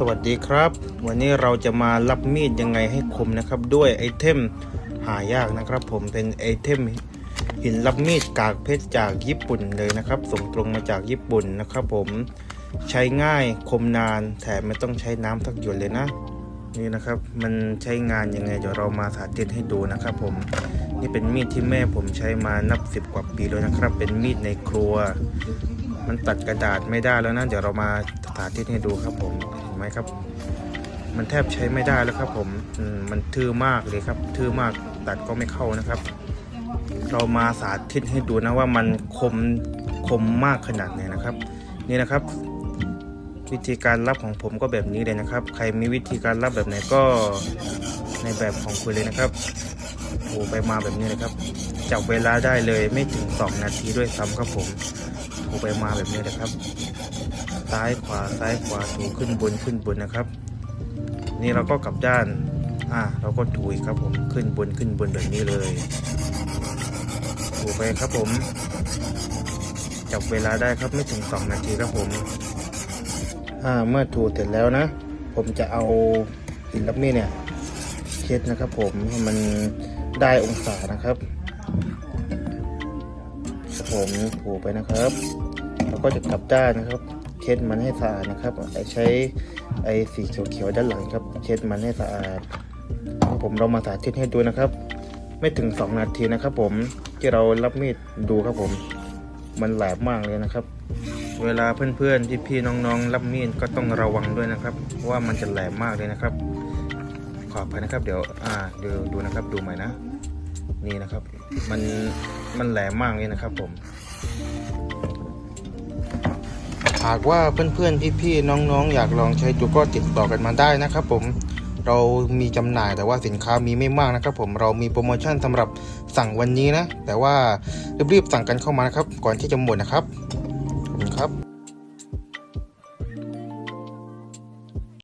สวัสดีครับ วันนี้เราจะมารับมีดยังไงให้คมนะครับ ด้วยไอเทมหายากนะครับ ผมเป็นไอเทมหินรับมีดกากเพชรจากญี่ปุ่นเลยนะครับ ส่งตรงมาจากญี่ปุ่นนะครับ ผมใช้ง่ายคมนานแถมไม่ต้องใช้น้ำสักหยดเลยนะ นี่นะครับมันใช้งานยังไงเดี๋ยวเรามาสาธิตให้ดูนะครับ ผมนี่เป็นมีดที่แม่ผมใช้มานับสิบกว่าปีแล้วนะครับ เป็นมีดในครัว มันตัดกระดาษไม่ได้แล้วนะเดี๋ยวเรามาสาธิตให้ดูครับผมเห็นไหมครับ มันแทบใช้ไม่ได้แล้วครับผมมันทื่อมากเลยครับ ทื่อมากตัดก็ไม่เข้านะครับ เรามาสาธิตให้ดูนะว่ามันคมคมมากขนาดไหนนะครับ นี่นะครับ วิธีการรับของผมก็แบบนี้เลยนะครับ ใครมีวิธีการรับแบบไหนก็ในแบบของคุณเลยนะครับโอ้ไปมาแบบนี้เลยครับจับเวลาได้เลยไม่ถึง 2 นาทีด้วยซ้ำครับผม ถูไปมาแบบนี้เลยครับ ซ้ายขวาซ้ายขวาถูขึ้นบนขึ้นบนนะครับ นี่เราก็กลับด้าน อ่า เราก็ถูอีกครับผมขึ้นบนขึ้นบนแบบนี้เลย ถูไปครับผม จับเวลาได้ครับไม่ถึง 2 นาทีครับผม อ่าเมื่อถูเสร็จแล้วนะ ผมจะเอาหินรับมีดเนี่ยเช็ดนะครับผมให้มันได้องศานะครับ ผมถูไปนะครับแล้วก็จะกลับด้านนะครับ เช็ดมันให้สะอาดนะครับใช้ไอสีเขียวๆด้านหลังครับ เช็ดมันให้สะอาดผมเรามาสาธิตให้ดูนะครับ ไม่ถึง 2 นาทีนะครับ ผมที่เรารับมีดดูครับผม มันแหลมมากเลยนะครับ เวลาเพื่อนๆพี่ๆน้องๆ รับมีดก็ต้องระวังด้วยนะครับว่ามันจะแหลมมากเลยนะครับ ขออภัยนะครับ เดี๋ยวอ่าดูดูนะครับดูใหม่นะ นี่นะครับ มันมันแหลมมากเลยนะครับผม หากว่าเพื่อนๆพี่ๆน้องๆ อยากลองใช้ดูก็ติดต่อกันมาได้นะครับ ผมเรามีจำหน่ายแต่ว่าสินค้ามีไม่มากนะครับ ผมเรามีโปรโมชั่นสำหรับสั่งวันนี้นะ แต่ว่ารีบๆสั่งกันเข้ามานะครับ ก่อนที่จะหมดนะครับขอบคุณครับ